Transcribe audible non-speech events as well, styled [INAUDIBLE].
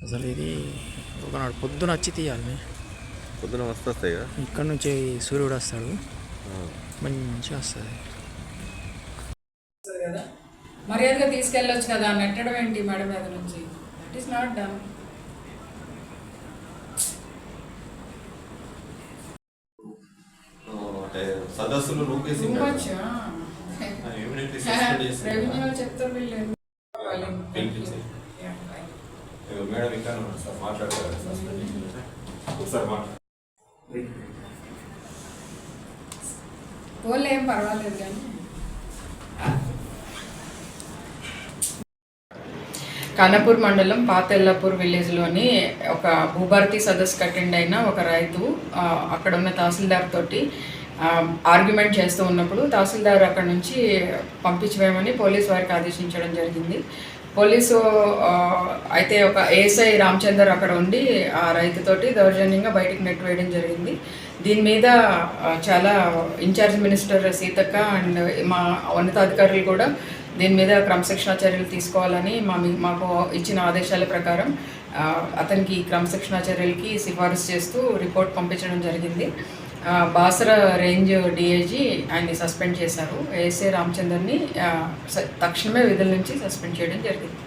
అసలు ఇది ఒకనాడు పొద్దున వచ్చి తీయాలి. పొద్దున మస్తు వస్తాయి కదా? ఇక్కడ నుంచి సూర్యుడు వస్తాడు. మంచిగా వస్తుంది. కదా? మర్యాదగా తీసుకెళ్ళొచ్చు కదా? నెట్టడం ఏంటి మేడం మీద నుంచి? దట్ ఈస్ నాట్ డన్ సదస్సులు రూపేసి రెవెన్యూ [LAUGHS] చెప్తారు వీళ్ళు. మేడం ఇంకా సార్ మాట్లాడతారు? మాట్లాడు. పోలే ఏం పర్వాలేదు కానీ. కానపూర్ మండలం పాతెల్లాపూర్ విలేజ్లోని ఒక భూభారతి సదస్సుకు అటెండ్ అయిన ఒక రైతు అక్కడ ఉన్న తహసీల్దార్ తోటి ఆర్గ్యుమెంట్ చేస్తూ ఉన్నప్పుడు తహసీల్దార్ అక్కడ నుంచి పంపించవేయమని పోలీస్ వారికి ఆదేశించడం జరిగింది. పోలీసు అయితే ఒక ఏఎస్ఐ రామచందర్ అక్కడ ఉండి ఆ రైతుతోటి దౌర్జన్యంగా బయటికి నెట్టివేయడం జరిగింది. దీని మీద చాలా ఇన్ఛార్జ్ మినిస్టర్ సీతక్క అండ్ మా ఉన్నతాధికారులు కూడా దీని మీద క్రమశిక్షణ చర్యలు తీసుకోవాలని మా మాకు ఇచ్చిన ఆదేశాల ప్రకారం అతనికి క్రమశిక్షణ చర్యలకి సిఫారసు చేస్తూ రిపోర్ట్ పంపించడం జరిగింది. బాసర రేంజ్ డిఐజీ ఆయన్ని సస్పెండ్ చేశారు. ఏసీ రామచందర్ని స- తక్షణమే విధుల నుంచి సస్పెండ్ చేయడం జరిగింది.